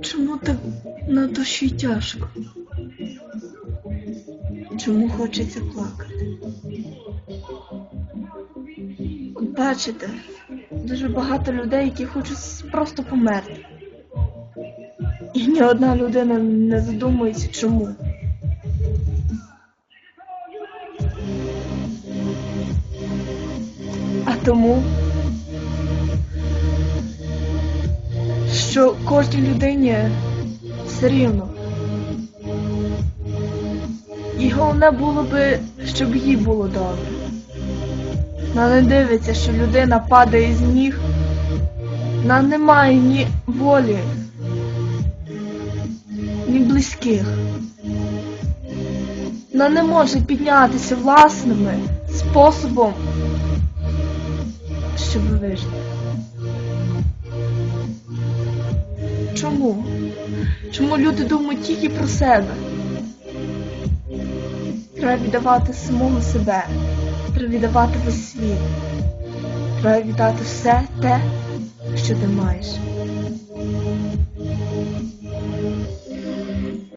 Чому так на душі тяжко? Чому хочеться плакати? Бачите, дуже багато людей, які хочуть просто померти. І ні одна людина не задумується, чому. А тому, що кожній людині все рівно. І головне було би, щоб їй було добре. Вона не дивиться, що людина падає з ніг. Вона не має ні волі, ні близьких. Вона не може піднятися власними способом, щоб вижити. Чому? Чому люди думають тільки про себе? Треба віддавати самого себе, треба віддавати весь світ, треба віддати все те, що ти маєш.